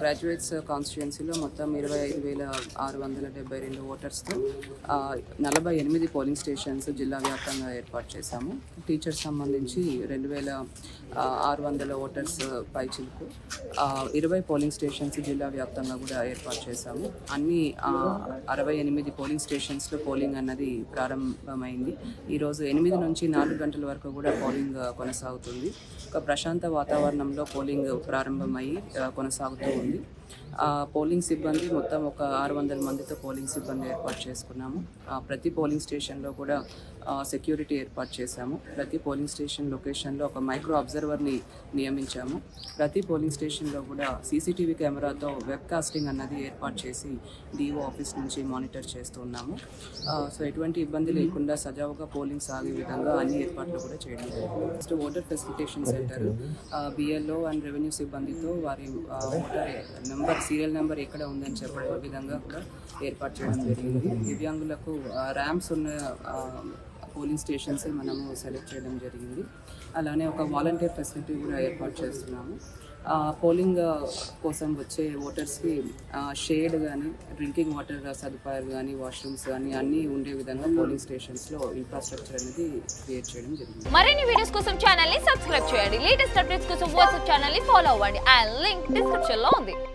Graduates కాన్స్టిట్యుయెన్సీలో మొత్తం ఇరవై ఐదు వేల ఆరు వందల డెబ్బై రెండు ఓటర్స్తో నలభై ఎనిమిది పోలింగ్ స్టేషన్స్ జిల్లా వ్యాప్తంగా ఏర్పాటు చేశాము. టీచర్స్ సంబంధించి రెండు వేల ఆరు వందల ఓటర్స్ పైచిలకు ఇరవై పోలింగ్ స్టేషన్స్ జిల్లా వ్యాప్తంగా కూడా ఏర్పాటు చేశాము. అన్ని అరవై ఎనిమిది పోలింగ్ స్టేషన్స్లో పోలింగ్ అన్నది ప్రారంభమైంది. ఈరోజు ఎనిమిది నుంచి నాలుగు గంటల వరకు కూడా పోలింగ్ కొనసాగుతుంది. ఒక ప్రశాంత వాతావరణంలో పోలింగ్ ప్రారంభమయ్యి కొనసాగుతుంది. 嗯 పోలింగ్ సిబ్బంది మొత్తం ఒక ఆరు వందల మందితో పోలింగ్ సిబ్బంది ఏర్పాటు చేసుకున్నాము. ప్రతి పోలింగ్ స్టేషన్లో కూడా సెక్యూరిటీ ఏర్పాటు చేశాము. ప్రతి పోలింగ్ స్టేషన్ లొకేషన్లో ఒక మైక్రో అబ్జర్వర్ని నియమించాము. ప్రతి పోలింగ్ స్టేషన్లో కూడా సీసీటీవీ కెమెరాతో వెబ్ కాస్టింగ్ అన్నది ఏర్పాటు చేసి డిఓ ఆఫీస్ నుంచి మానిటర్ చేస్తూ ఉన్నాము. సో ఎటువంటి ఇబ్బంది లేకుండా సజావుగా పోలింగ్ సాగే విధంగా అన్ని ఏర్పాట్లు కూడా చేయడం first next voter facilitation centre BLO and revenue సిబ్బందితో వారి ఓటర్ నెంబర్ సీరియల్ నెంబర్ ఎక్కడ ఉందని చెప్పే విధంగా కూడా ఏర్పాటు చేయడం జరిగింది. దివ్యాంగులకు ర్యాంప్స్ ఉన్న పోలింగ్ స్టేషన్స్ మనము సెలెక్ట్ చేయడం జరిగింది. అలానే ఒక వాలంటీర్ ఫెసిలిటీ కూడా ఏర్పాటు చేస్తున్నాము. పోలింగ్ కోసం వచ్చే ఓటర్స్కి షేడ్ కానీ డ్రింకింగ్ వాటర్ సదుపాయాలు కానీ వాష్రూమ్స్ కానీ అన్నీ ఉండే విధంగా పోలింగ్ స్టేషన్స్లో ఇన్ఫ్రాస్ట్రక్చర్ అనేది క్రియేట్ చేయడం జరిగింది. మరిన్ని వీడియోస్ కోసం ఛానల్ని సబ్స్క్రైబ్ చేయండి. లేటెస్ట్ అప్డేట్స్ కోసం వాట్సాప్ ఛానల్ని ఫాలో అవ్వండి. అండ్ లింక్ డిస్క్రిప్షన్లో ఉంది.